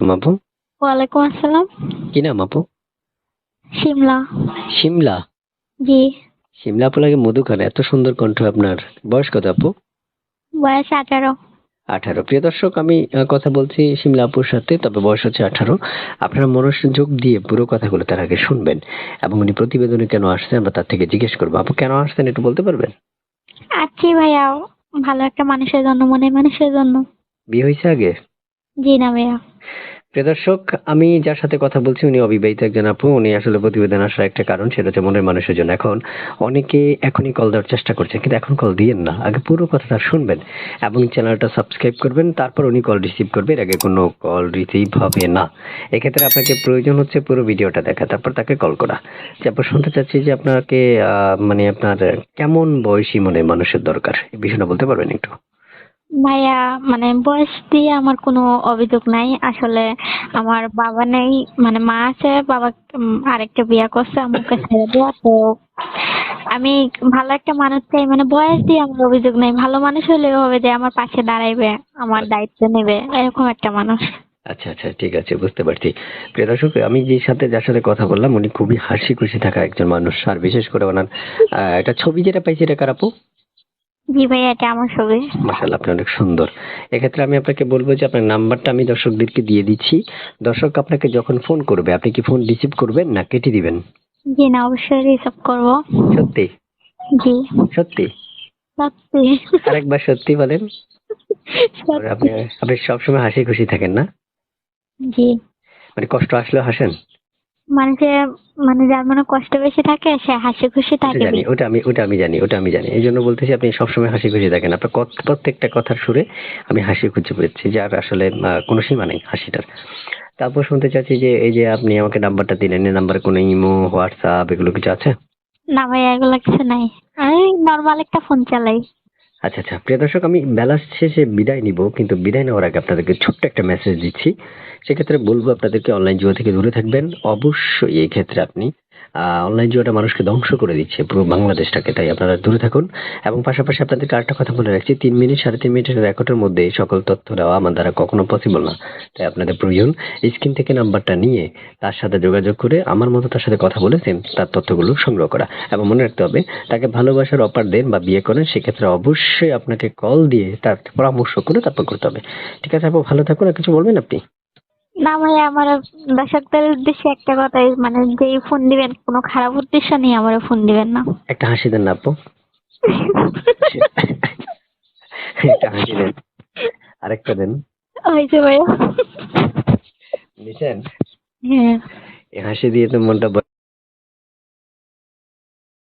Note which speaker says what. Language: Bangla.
Speaker 1: আপু
Speaker 2: ওয়ালাইকুম আসসালাম।
Speaker 1: কি নাম আপু
Speaker 2: শিমলা।
Speaker 1: শিমলা?
Speaker 2: জি।
Speaker 1: শিমলা আপু লাগে মধু খান এত সুন্দর কণ্ঠ আপনার। বয়স কত আপু?
Speaker 2: বয়স আঠারো।
Speaker 1: আঠারো। প্রিয় দর্শক আমি কথা বলছি শিমলা আপুর সাথে তবে বয়স হচ্ছে আঠারো। আপনারা মনোযোগ দিয়ে পুরো কথাগুলো তার আগে শুনবেন এবং উনি প্রতিবেদনে কেন আসছেন আমরা তার থেকে জিজ্ঞেস করব। আপু কেন আসছেন একটু বলতে পারবেন?
Speaker 2: আছি ভাইয়া ভালো একটা মানুষের জন্য মনে মানুষের জন্য।
Speaker 1: বিয়ে হয়েছে আগে?
Speaker 2: জি না ভাইয়া।
Speaker 1: প্রিয় দর্শক, আমি যার সাথে কথা বলছি উনি অবিবাহিত একজন আপু। উনি আসলে প্রতিবেদন আসার একটা কারণ সেটা হচ্ছে মনের মানুষের জন্য। এখন অনেকে এখনই কল দেওয়ার চেষ্টা করছে, কিন্তু এখন কল দিয়েন না। আগে পুরো কথাটা শুনবেন এবং চ্যানেলটা সাবস্ক্রাইব করবেন, তারপর উনি কল রিসিভ করবে। এর আগে কোনো কল রিসিভ হবে না। এক্ষেত্রে আপনাকে প্রয়োজন হচ্ছে পুরো ভিডিওটা দেখা, তারপর তাকে কল করা। তারপর শুনতে চাচ্ছি যে আপনাকে মানে আপনার কেমন বয়সী মনে মানুষের দরকার? এই বিষয়টা বলতে পারবেন একটু?
Speaker 2: ভাইয়া মানে বয়স দিয়ে আমার কোনো অভিযোগ নাই। আসলে আমার বাবা নেই মানে মা আছে বাবা আরেকটা বিয়ে করছে আমাকে ছেড়ে দেওয়া তো আমি ভালো একটা মানুষ চাই মানে বয়স দিয়ে আমার অভিযোগ নাই। ভালো মানুষ হলেও হবে যে আমার পাশে দাঁড়াইবে আমার দায়িত্ব নেবে এরকম একটা মানুষ।
Speaker 1: আচ্ছা আচ্ছা ঠিক আছে বুঝতে পারছি। প্রিয় দর্শক আমি যে সাথে যার সাথে কথা বললাম উনি খুবই হাসি খুশি থাকা একজন মানুষ। আর বিশেষ করে ওনার একটা ছবি যেটা পাইছি এটা কার আপু?
Speaker 2: জি ভাইয়া এটা আমার ছবি।
Speaker 1: মাসাল্লাহ আপনি অনেক সুন্দর। এক্ষেত্রে আমি আপনাকে বলব যে আপনার নাম্বারটা আমি দর্শকদেরকে দিয়ে দিচ্ছি। দর্শক আপনাকে যখন ফোন করবে আপনি কি ফোন রিসিভ করবেন না কেটে দিবেন?
Speaker 2: জি না অবশ্যই রিসিভ করব।
Speaker 1: সত্যি?
Speaker 2: জি।
Speaker 1: সত্যি?
Speaker 2: সত্যি।
Speaker 1: আরেকবার সত্যি বলেন। আপনি আপনি সবসময় হাসি খুশি থাকেন না?
Speaker 2: জি।
Speaker 1: মানে কষ্ট আসলেও হাসেন?
Speaker 2: মানুষে মানে যার মনে কষ্ট বেশি থাকে সে হাসি খুশি থাকে
Speaker 1: জানি ওটা আমি ওটা আমি জানি ওটা আমি জানি। এই জন্য বলতেছি আপনি সবসময় হাসি খুশি থাকেন। আপনার প্রত্যেকটা কথার সুরে আমি হাসি খুঁজে পেয়েছি যার আসলে কোনো সীমা নেই হাসিটার। তারপর শুনতে চাচ্ছি যে এই যে আপনি আমাকে নাম্বারটা দিলেন এই নাম্বারে কোনো ইমো হোয়াটসঅ্যাপ এগুলো কিছু আছে?
Speaker 2: না ভাইয়া এগুলো কিছু নাই। আমি নর্মাল একটা ফোন চালাই।
Speaker 1: আচ্ছা আচ্ছা। প্রিয় দর্শক, আমি বেলা শেষে বিদায় নিব, কিন্তু বিদায় নেওয়ার আগে আপনাদেরকে ছোট্ট একটা মেসেজ দিচ্ছি। সেক্ষেত্রে বলব, আপনাদেরকে অনলাইন জুয়া থেকে দূরে থাকবেন। অবশ্যই এই ক্ষেত্রে আপনি অনলাইন জুয়াটা মানুষকে ধ্বংস করে দিচ্ছে পুরো বাংলাদেশটাকে, তাই আপনারা দূরে থাকুন। এবং পাশাপাশি আপনাদেরকে আরেকটা কথা বলে রাখছি, তিন মিনিট সাড়ে তিন মিনিটের রেকর্ডের মধ্যে সকল তথ্য দেওয়া আমার দ্বারা কখনো পসিবল না। তাই আপনাদের প্রয়োজন স্ক্রিন থেকে নাম্বারটা নিয়ে তার সাথে যোগাযোগ করে আমার মতো তার সাথে কথা বলেছেন তার তথ্যগুলো সংগ্রহ করা। এবং মনে রাখতে হবে, তাকে ভালোবাসার অপার দেন বা বিয়ে করেন, সেক্ষেত্রে অবশ্যই আপনাকে কল দিয়ে তার পরামর্শ করে তারপর করতে হবে। ঠিক আছে আপু, ভালো থাকুন, আর কিছু বলবেন আপনি?
Speaker 2: না ভাই আমার দর্শকদের উদ্দেশ্যে একটা কথাই মানে যেই ফোন দিবেন কোনো খারাপ উদ্দেশ্য নিয়ে আমার ফোন দিবেন না।
Speaker 1: একটা হাসি দেন না আপু। একটা হাসি দেন। আরেকটা দেন।
Speaker 2: হয়েছে ভাই।
Speaker 1: নিছেন?
Speaker 2: হ্যাঁ।
Speaker 1: এই হাসি দিয়ে তো মনটা